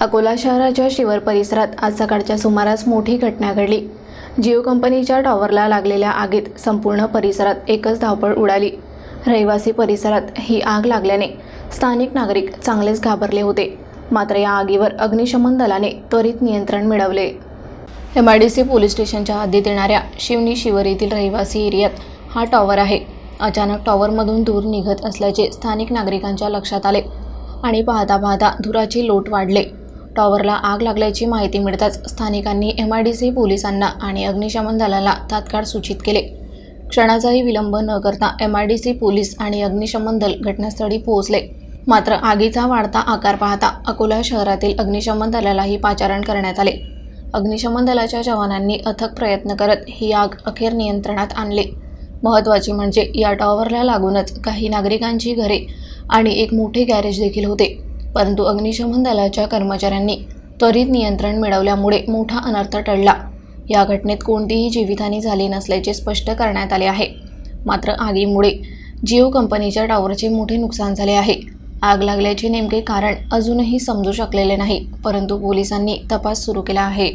अकोला शहराच्या शिवर परिसरात आज सकाळच्या सुमारास मोठी घटना घडली. जिओ कंपनीच्या टॉवरला लागलेल्या आगीत संपूर्ण परिसरात एकच धावपळ उडाली. रहिवासी परिसरात ही आग लागल्याने स्थानिक नागरिक चांगलेच घाबरले होते. मात्र या आगीवर अग्निशमन दलाने त्वरित नियंत्रण मिळवले. M I D C police स्टेशनच्या हद्दीत येणाऱ्या शिवनी शिवर येथील रहिवासी एरियात हा टॉवर आहे. अचानक टॉवरमधून धूर निघत असल्याचे स्थानिक नागरिकांच्या लक्षात आले आणि पाहता पाहता धुराची लोट वाढले. टॉवरला आग लागल्याची माहिती मिळताच स्थानिकांनी एम आय डी सी पोलिसांना आणि अग्निशमन दलाला तात्काळ सूचित केले. क्षणाचाही विलंब न करता M I D C police आणि अग्निशमन दल घटनास्थळी पोहोचले. मात्र आगीचा वाढता आकार पाहता अकोला शहरातील अग्निशमन दलालाही पाचारण करण्यात आले. अग्निशमन दलाच्या जवानांनी अथक प्रयत्न करत ही आग अखेर नियंत्रणात आणली. महत्त्वाची म्हणजे या टॉवरला लागूनच काही नागरिकांची घरे आणि एक मोठे गॅरेज देखील होते. परंतु अग्निशमन दलाच्या कर्मचाऱ्यांनी त्वरित नियंत्रण मिळवल्यामुळे मोठा अनर्थ टळला. या घटनेत कोणतीही जीवितहानी झाली नसल्याचे स्पष्ट करण्यात आले आहे. मात्र आगीमुळे जिओ कंपनीच्या टॉवरचे मोठे नुकसान झाले आहे. आग लागल्याचे नेमके कारण अजूनही समजू शकलेले नाही परंतु पोलिसांनी तपास सुरू केला आहे.